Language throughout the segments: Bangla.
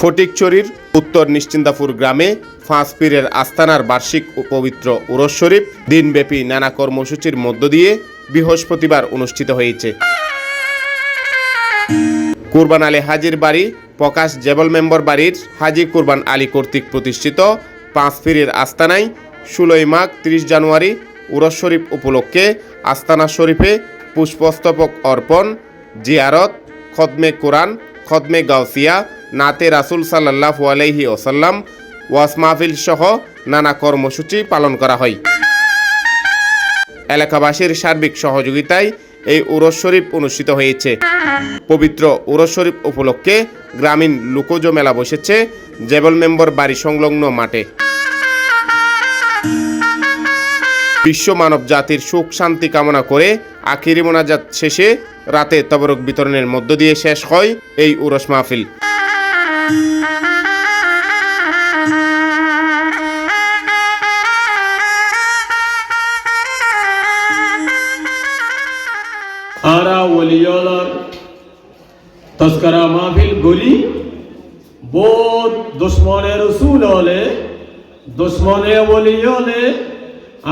ফটিকচুরির উত্তর নিশ্চিন্দাপুর গ্রামে ফাঁস পীরের আস্তানার বার্ষিক পবিত্র উরস শরীফ দিনব্যাপী নানা কর্মসূচির মধ্য দিয়ে বৃহস্পতিবার অনুষ্ঠিত হয়েছে। কুরবান আলী হাজির বাড়ি, প্রকাশ জেবল মেম্বর বাড়ির হাজি কুরবান আলী কর্তৃক প্রতিষ্ঠিত পাঁচ পীরের আস্তানায় ষোলোই মাঘ ত্রিশ জানুয়ারি উরস শরীফ উপলক্ষে আস্তানা শরীফে পুষ্পস্তবক অর্পণ, জিয়ারত, খদমে কোরআন, খদমে গাউসিয়া নাতে রাসুল সাল্লাহ আলাইহি ওসাল্লাম ওয়াস মাহফিল সহ নানা কর্মসূচি পালন করা হয়। এলাকাবাসীর সার্বিক সহযোগিতায় এই উরস শরীফ অনুষ্ঠিত হয়েছে। পবিত্র উরস শরীফ উপলক্ষে গ্রামীণ লুকোজ মেলা বসেছে জেবল মেম্বর বাড়ি সংলগ্ন মাঠে। বিশ্ব মানব জাতির সুখ শান্তি কামনা করে আখিরি মোনাজাত শেষে রাতে তবরক বিতরণের মধ্য দিয়ে শেষ হয় এই উরস মাহফিল। আরা ওলিয়লার তস্করা মাহফিল গলি, বোধ দুশ্মনে রসুল হলে, দুশ্মনে বলি হলে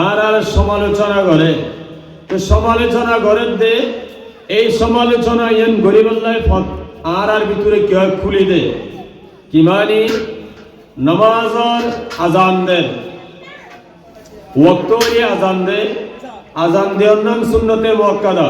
আর আর সমালোচনা করে। তো সমালোচনা করেন দে, এই সমালোচনা এন গরিবাল্লায় আর আর ভিতরে কেউ খুলি দেয় কিমানি নমাজর আজান দেন ওক্তরি আজান দে। আজান দেওয়ার নাম সুন্নতে মোয়াক্কাদা।